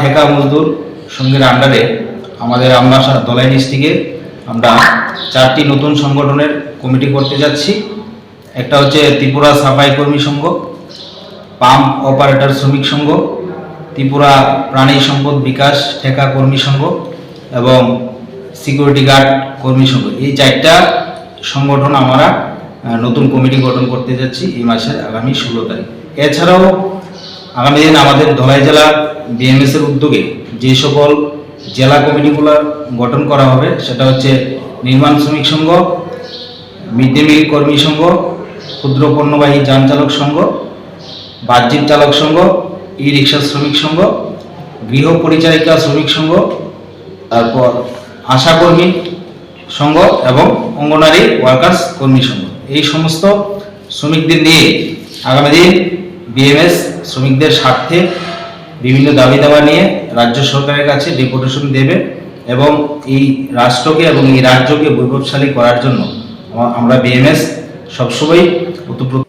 ঠেকা মজদুর সঙ্গের আন্ডারে আমাদের আমরা দলাই ডিস্ট্রিক্টে আমরা চারটি নতুন সংগঠনের কমিটি করতে যাচ্ছি। একটা হচ্ছে ত্রিপুরা সাফাই কর্মী সংঘ, পাম্প অপারেটর শ্রমিক সংঘ, ত্রিপুরা প্রাণী সম্পদ বিকাশ ঠেকা কর্মী সংঘ এবং সিকিউরিটি গার্ড কর্মী সংঘ। এই চারটা সংগঠন আমরা নতুন কমিটি গঠন করতে যাচ্ছি এই মাসের আগামী ষোলো তারিখ। এছাড়াও আগামী দিন আমাদের ধলাই জেলা বিএমএস এর উদ্যোগে যে সকল জেলা কমিটিগুলো গঠন করা হবে, সেটা হচ্ছে নির্মাণ শ্রমিক সংঘ মিড ডে মিল কর্মী সংঘ, ক্ষুদ্র পণ্যবাহী যান চালক সংঘ, বাহ্যিক চালক সংঘ ই রিক্সা শ্রমিক সংঘ, গৃহ পরিচারিকা শ্রমিক সংঘ, তারপর আশাকর্মী সংঘ এবং অঙ্গনারী ওয়ার্কার্স কর্মী সংঘ। এই সমস্ত শ্রমিকদের নিয়ে আগামী দিন বিএমএস শ্রমিকদের স্বার্থে বিভিন্ন দাবি দাবা নিয়ে রাজ্য সরকারের কাছে ডেপুটেশন দেবে এবং এই রাষ্ট্রকে এবং এই রাজ্যকে বৈভবশালী করার জন্য আমরা বিএমএস সবসময় ওতপ্রোত